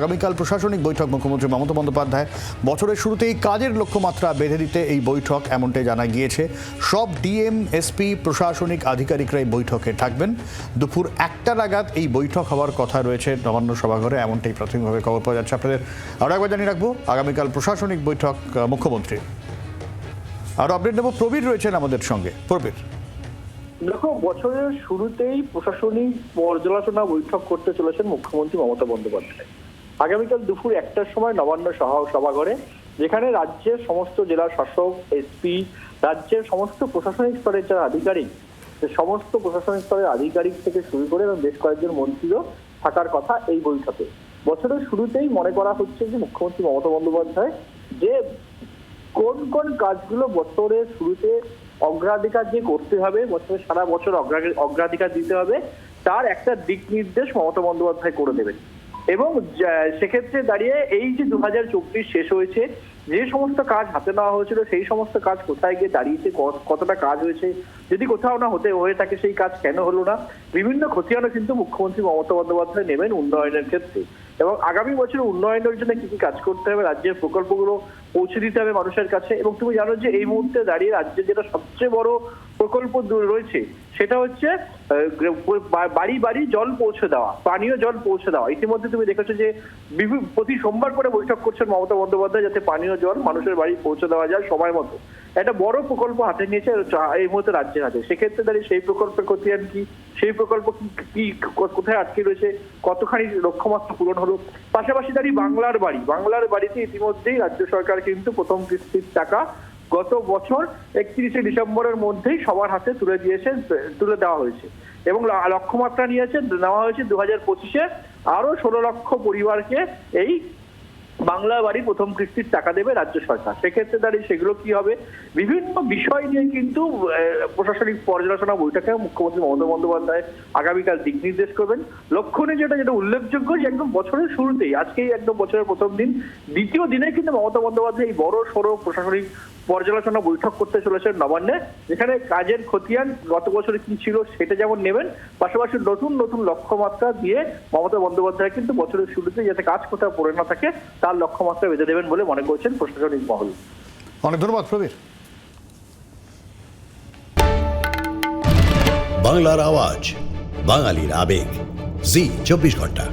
আগামীকাল প্রশাসনিক বৈঠক, মুখ্যমন্ত্রী মমতা বন্দ্যোপাধ্যায়। বছরের শুরুতেই কাজের লক্ষ্যমাত্রা বেঁধে দিতে এই বৈঠক, এমনটাই জানা গিয়েছে। সব ডিএম, এসপি, প্রশাসনিক আধিকারিকরা এই বৈঠকে থাকবেন। দুপুর একটা নাগাদ এই বৈঠক হওয়ার কথা রয়েছে নবান্ন সভাঘরে, এমনটাই প্রাথমিকভাবে খবর পাওয়া যাচ্ছে আপনাদের। আরও একবার জানিয়ে রাখব, আগামীকাল প্রশাসনিক বৈঠক মুখ্যমন্ত্রী আরও আপডেট নেব, প্রবীর রয়েছেন আমাদের সঙ্গে। প্রবীর। দেখো, বছরের শুরুতেই প্রশাসনিক পর্যালোচনা বৈঠক করতে চলেছেন মুখ্যমন্ত্রী মমতা বন্দ্যোপাধ্যায়। আগামীকাল দুপুর একটার সময় নবান্ন সভা- সভাঘরে, যেখানে রাজ্যের সমস্ত জেলার শাসক এসপি রাজ্যের সমস্ত প্রশাসনিক স্তরের যারা আধিকারিক সমস্ত প্রশাসনিক স্তরের আধিকারিক থেকে শুরু করে এবং বেশ কয়েকজন মন্ত্রীও থাকার কথা এই বৈঠকে। বছরের শুরুতেই মনে করা হচ্ছে যে মুখ্যমন্ত্রী মমতা বন্দ্যোপাধ্যায় যে কোন কোন কাজগুলো বছরের শুরুতে অগ্রাধিকার যে করতে হবে, বছরের সারা বছর অগ্রাধিকার দিতে হবে, তার একটা দিক নির্দেশ মমতা বন্দ্যোপাধ্যায় করে দেবেন। এবং সেক্ষেত্রে দাঁড়িয়ে এই যে দু হাজার চব্বিশ শেষ হয়েছে, যে সমস্ত কাজ হাতে নেওয়া হয়েছিল, সেই সমস্ত কাজ কোথায় গিয়ে দাঁড়িয়েছে কতটা কাজ হয়েছে, যদি কোথাও না হতে হয়ে থাকে, সেই কাজ কেন হলো না? বিভিন্ন খতিয়ানও কিন্তু মুখ্যমন্ত্রী মমতা বন্দ্যোপাধ্যায় নেবেন উন্নয়নের ক্ষেত্রে। এবং আগামী বছর উন্নয়নের জন্য কি কি কাজ করতে হবে, রাজ্যের প্রকল্পগুলো পৌঁছে দিতে হবে মানুষের কাছে। এবং তুমি জানো যে এই মুহূর্তে দাঁড়িয়ে রাজ্যে যেটা সবচেয়ে বড় প্রকল্প রয়েছে, সেটা হচ্ছে বাড়ি বাড়ি জল পৌঁছে দেওয়া, পানীয় জল পৌঁছে দেওয়া। ইতিমধ্যে তুমি দেখেছ যে প্রতি সোমবার করে বৈঠক করছেন মমতা বন্দ্যোপাধ্যায় যাতে পানীয় জল মানুষের বাড়ি পৌঁছে দেওয়া যায় সময় মতো। একটা বড় প্রকল্প হাতে নিয়েছে, এই মুহূর্তে রাজ্যের হাতে। সেক্ষেত্রে দাঁড়িয়ে সেই প্রকল্পের ক্ষতি খতিয়ান কি? সেই প্রকল্প কি কোথায় আটকে রয়েছে, কতখানি লক্ষ্যমাত্রা পূরণ হলো? পাশাপাশি দাঁড়িয়ে বাংলার বাড়ি, বাংলার বাড়িতে ইতিমধ্যেই রাজ্য সরকার কিন্তু প্রথম কিস্তির টাকা গত বছর একত্রিশে ডিসেম্বরের মধ্যেই সবার হাতে তুলে দিয়েছে, তুলে দেওয়া হয়েছে। এবং লক্ষ্যমাত্রা নিয়েছে, নেওয়া হয়েছে দু হাজার পঁচিশে। আরও ষোলো লক্ষ পরিবারকে এই বাংলা বাড়ি প্রথম কিস্তির টাকা দেবে রাজ্য সরকার। সেক্ষেত্রে দাঁড়িয়ে সেগুলো কি হবে? বিভিন্ন বিষয় নিয়ে কিন্তু প্রশাসনিক পর্যালোচনা বৈঠকে মুখ্যমন্ত্রী মমতা বন্দ্যোপাধ্যায় আগামীকাল দিক নির্দেশ করবেন। লক্ষণে যেটা যেটা উল্লেখযোগ্য যে একদম বছরের শুরুতেই, আজকেই একদম বছরের প্রথম দিন, দ্বিতীয় দিনে কিন্তু মমতা বন্দ্যোপাধ্যায় এই বড় সড়ো প্রশাসনিক পর্যালোচনা বৈঠক করতে চলেছেন নবান্নে। যেখানে কাজের খতিয়ান গত বছরে কি ছিল সেটা যেমন নেবেন, পাশাপাশি নতুন নতুন লক্ষ্যমাত্রা দিয়ে মমতা বন্দ্যোপাধ্যায় কিন্তু বছরের শুরুতে যাতে কাজ কোথাও পড়ে না থাকে তার লক্ষ্যমাত্রা বেঁধে দেবেন বলে মনে করছেন প্রশাসনিক মহল। অনেক ধন্যবাদ প্রবীর। বাংলার আওয়াজ বাঙালির আবেগ। জি চব্বিশ ঘণ্টা।